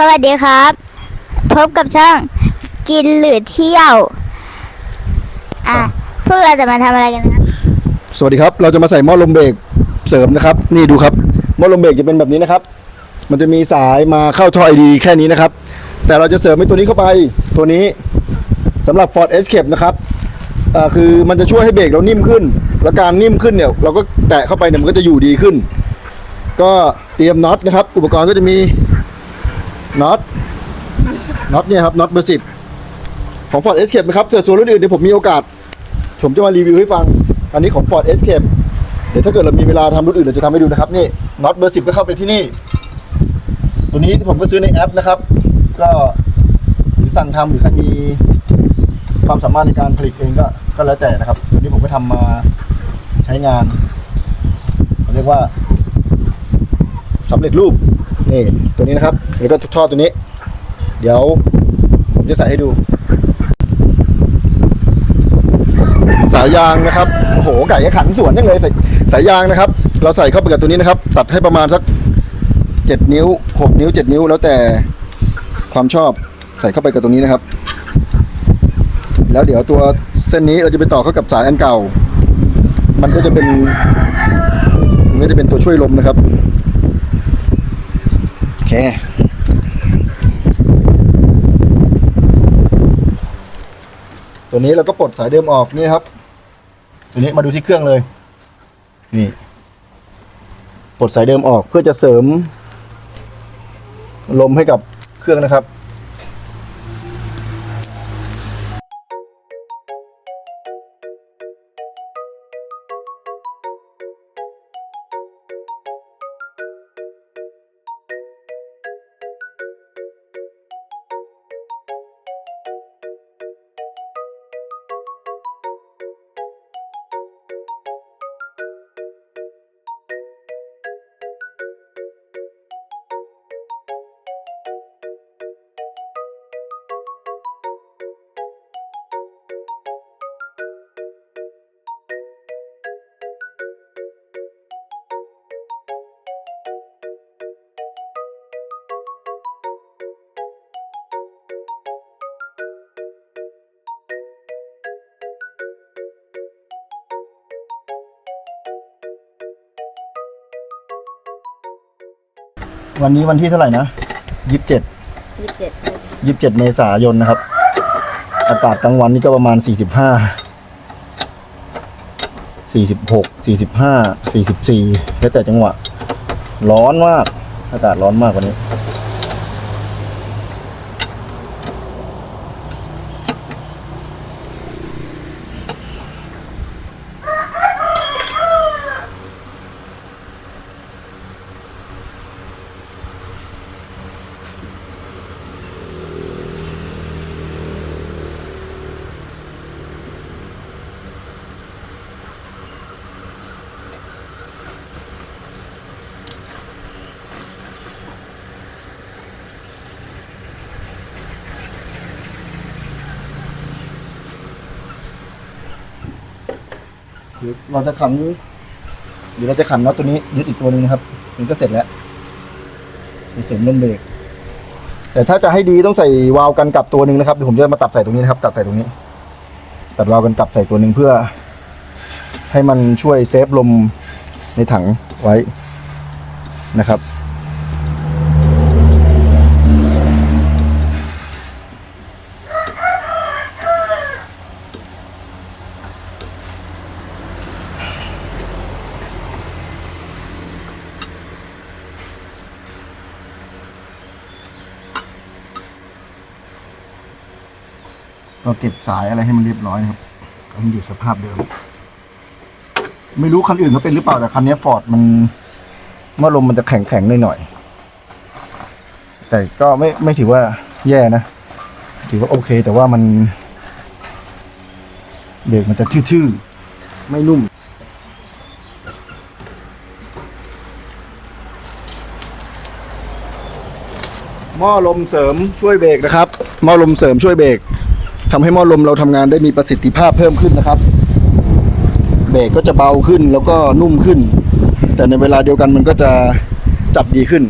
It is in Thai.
สวัสดีครับ พบกับช่องกินหรือเที่ยว อะพวกเราจะมาทำอะไรกันนะครับสวัสดีครับ เราจะมาใส่หม้อลมเบรกเสริมนะครับ นี่ดูครับหม้อลมเบรกจะเป็นแบบนี้นะครับ มันจะมีสายมาเข้าท่อไอดีแค่นี้นะครับ แต่เราจะเสริมไอ้ตัวนี้เข้าไป ตัวนี้สำหรับ Ford Escape นะครับอ่าคือมันจะช่วยให้เบรกเรานิ่มขึ้น และการนิ่มขึ้นเนี่ย เราก็แตะเข้าไปเนี่ยมันก็จะอยู่ดีขึ้น ก็เตรียมน็อตนะครับ อุปกรณ์ก็จะมี น็อตน็อตเนี่ยครับน็อตเบอร์สิบของ Ford Escape นะครับแต่ส่วนรุ่นอื่นเดี๋ยวผมมีโอกาส ผมจะมารีวิวให้ฟัง อันนี้ของ Ford Escape เดี๋ยวถ้าเกิดเรามีเวลาทำรุ่นอื่นเราจะทำให้ดูนะครับนี่น็อตเบอร์สิบก็เข้าไปที่นี่ ตัวนี้ผมก็ซื้อในแอปนะครับ ก็หรือสั่งทำหรือใครมีความสามารถในการผลิตเองก็ก็แล้วแต่นะครับ ตัวนี้ผมก็ทำมาใช้งานเขาเรียกว่าสำเร็จรูป นี่ตัวนี้นะครับแล้วก็ท่อตัวนี้ เดี๋ยวผมจะใส่ให้ดู สายยางนะครับโอ้โหไก่ขันสวนจังเลยสายสายยางนะครับ เราใส่เข้าไปกับตัวนี้นะครับ ตัดให้ประมาณสักเจ็ดนิ้วหกนิ้วเจ็ดนิ้ว แล้วแต่ความชอบใส่เข้าไปกับตรงนี้นะครับ แล้วเดี๋ยวตัวเส้นนี้เราจะไปต่อเข้ากับสายอันเก่า มันก็จะเป็นมันก็จะเป็นตัวช่วยลมนะครับ เคตัวนี้เราก็ปลดสายเดิมออกนี่ครับ ตัวนี้มาดูที่เครื่องเลย นี่ปลดสายเดิมออกเพื่อจะเสริม ลมให้กับเครื่องนะครับ วันนี้วันที่เท่าไหร่นะยี่สิบเจ็ดยี่สิบเจ็ดยี่สิบเจ็ดเมษายนนะครับ อากาศกลางวันนี่ก็ประมาณสี่สิบห้าสี่สิบหกสี่สิบห้าสี่สิบสี่แล้วแต่จังหวะ ร้อนมาก อากาศร้อนมากกว่านี้ คือเราจะขันหรือเราจะขันน็อตตัวนี้ยึดอีกตัวหนึ่งนะครับ มันก็เสร็จแล้วเสริมลมเบรกแต่ถ้าจะให้ดีต้องใส่วาล์วกันกลับตัวหนึ่งนะครับเดี๋ยวผมจะมาตัดใส่ตรงนี้นะครับ ตัดใส่ตรงนี้ ตัดวาล์วกันกลับใส่ตัวหนึ่งเพื่อ ให้มันช่วยเซฟลมในถังไว้นะครับ ก็เก็บสายอะไรให้มันเรียบร้อยนะครับมันอยู่สภาพเดิม ไม่รู้คันอื่นเขาเป็นหรือเปล่าแต่คันนี้ฟอร์ดมันเมื่อลมมันจะแข็งแข็งๆหน่อยๆแต่ก็ไม่ไม่ถือว่าแย่นะ ถือว่าโอเค แต่ว่ามันเบรกมันจะทื่อๆ ไม่นุ่มหม้อลมเสริมช่วยเบรกนะครับหม้อลมเสริมช่วยเบรก ทำให้หม้อลมเราทำงานได้มีประสิทธิภาพเพิ่มขึ้นนะครับเบรกก็จะเบาขึ้นแล้วก็นุ่มขึ้น แต่ในเวลาเดียวกันมันก็จะจับดีขึ้น